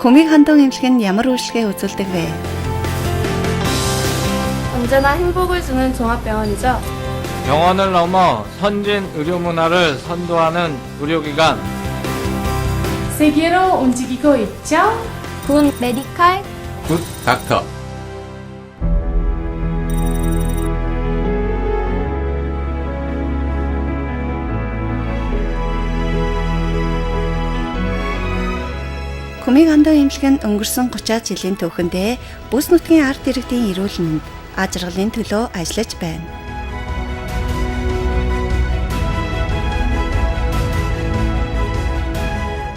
Комиг хандан эмнэлэг нь ямар үйлчлэгээ үзүүлдэг вэ? 언제나 행복을 주는 종합병원이죠. 병원을 넘어 선진 의료 문화를 선도하는 의료기관 세계로 움직이고 있죠. 군 메디칼 굿 닥터 Комиг хандан эмнэлэг нь өнгөрсөн 30-аад жилийн түүхэндээ бүс нутгийн ард иргэдийн эрүүл мэнд аж аргалын төлөө ажиллаж байна.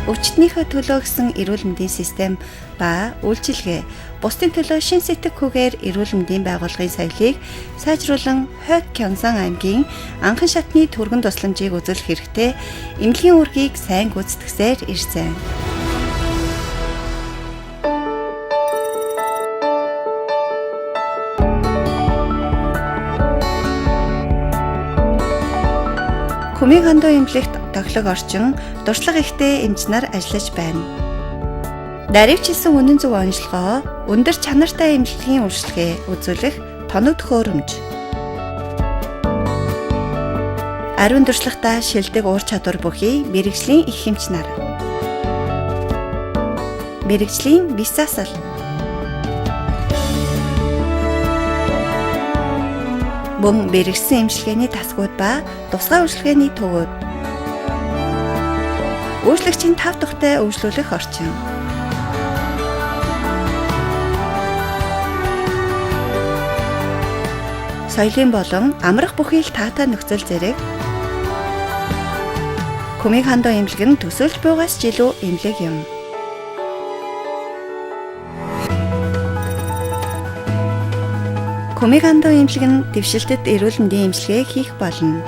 Өвчтнийхөө төлөө гэсэн эрүүл мэндийн систем ба үйлчилгээ бусдын төлөө шин сэтгэхүйгээр эрүүл мэндийн байгууллагын соёлыг сайжруулан Хойд Кёнсан аймгийн анхан шатны түргэн тусламжийг үзүүлэх хэрэгтэй эмнэлгийн үргийг сайн гүйцэтгэсээр ирсэн. Хүмийн хандуу эмнэлэгт тоглог орчин дуршлаг ихтэй эмчнэр ажиллаж байна. Наривчилсан үнэн зөв онцлогоо өндөр чанартай эмнэлгийн үйлчлэгээ үзүүлэх тоног төхөөрөмж. Ариун туршлагатай шилдэг уур чадвар бүхий мэрэгжлийн их хэмч нар. Мэрэгжлийн бис засал. Мөн мэрэгсэн эмчилгээний тасгууд ба тусгай үйлчлэгээний төвүүд. Үйлчлэгчийн тав тухтай үйлчлүүлэх орчин. Соёлын болон амрах бүхий л таатай нөхцөл зэрэг Комиг хандаа эмнэлэг нь төсөөлж буйгаас ч илүү эмнэлэг юм. Комиг хандаа эмнэлэг нь дэвшилтэд эрүүл мэндийн эмчилгээ хийх болно.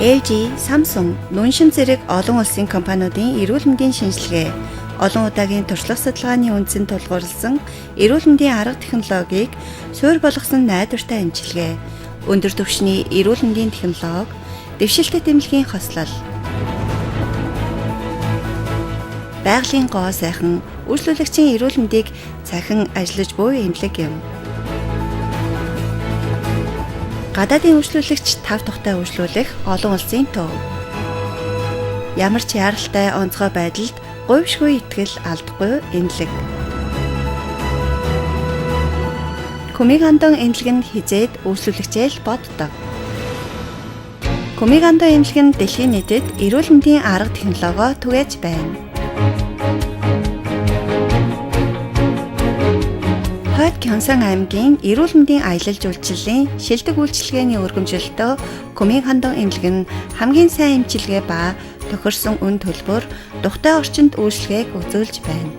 LG, Samsung, Нүншин зэрэг олон улсын компаниудын эрүүл мэндийн шинжилгээ, олон удаагийн туршлага судалгааны үндсэнд тулгуурласан эрүүл мэндийн арга технологиг суурь болгосон найдвартай эмчилгээ, өндөр түвшний эрүүл мэндийн технологи, дэвшилтэт эмнэлгийн хослол. Байгалийн гоо сайхан үйлчлүүлэгчийн эрүүл мэндийг цахин ажиллаж буй эмнэлэг юм. Гадаадын үйлчлүүлэгч тав тухтай үйлчлүүлэх олон улсын төв. Ямар ч яралтай онцгой байдалд говьшгүй итгэл алдахгүй эмнэлэг. Комиг андан эмнэлэг нь хизээд үйлчлүүлэгчээ л боддог. Комиг андан эмнэлэг нь дэлхийн нийтэд эрүүл мэндийн арга технологио түгээж байна. Хойд Кёнсан аймгийн эрүүл мэндийн аялал жуулчлалын шилдэг үйлчилгээний өргөмжлөлтөө Комиг хандан эмнэлэг нь хамгийн сайн эмчилгээ ба тохирсон үн төлбөр тухтай орчинд үйлчлэгээг үзүүлж байна.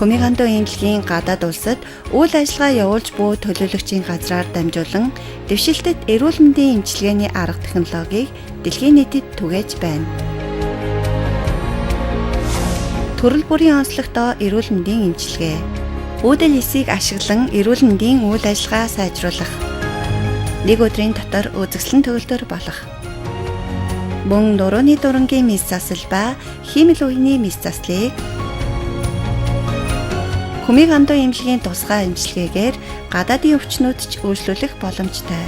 Комиг хандан эмнэлгийн гадаад улсад үйл ажиллагаа явуулж буй төлөөлөгчийн газраар дамжуулан дэвшилтэд эрүүл мэндийн эмчилгээний арга технологиг дэлхийн нийтэд түгээж байна. Төрөл бүрийн онцлогтой эрүүл мэндийн эмчилгээ үүдэл эсийг ашиглан эрүүл мэндийн үйл ажиллагаа сайжруулах. Нэг өдрийн дотор үзэсгэлэн төгөлдөр болох. Мөн нурууны дурангийн мис засал ба химэл үений мис заслыг Хүмиг андуу эмнэлгийн тусгай эмчилгээгээр гадаадын өвчнүүд ч үйлчлүүлэх боломжтой.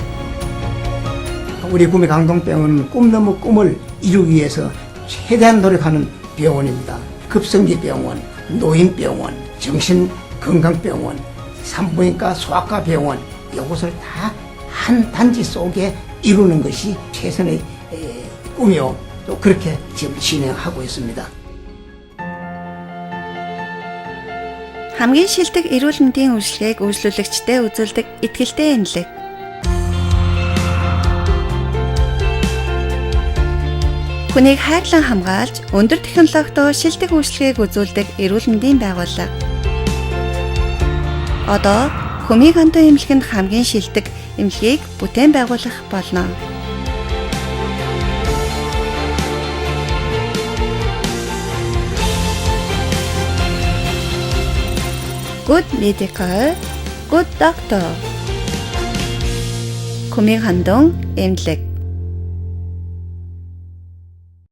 우리 구미 강동병원은 꿈 넘어 꿈을 이루기 위해서 최대한 노력하는 병원입니다. 급성기 병원, 노인병원, 정신 건강병원, 산부인과 소아과 병원 이것을 다 한 단지 속에 이루는 것이 최선의 에, 꿈이요. 또 그렇게 지금 진행하고 있습니다. Хамгийн шилдэг эрүүл мэндийн үйлчлэгийг үйлчлүүлэгчдээ үзүүлдэг итгэлтэй эмнэлэг. Хүнийг хайрлан хамгаалж өндөр технологитой шилдэг үйлчлэгийг үзүүлдэг эрүүл мэндийн байгууллага. Одоо Хүмиг хандан эмнэлэгэнд хамгийн шилдэг эмнэлгийг бүтээн байгуулах болно. Good medical, good doctor. Хүмиг хандан эмнэлэг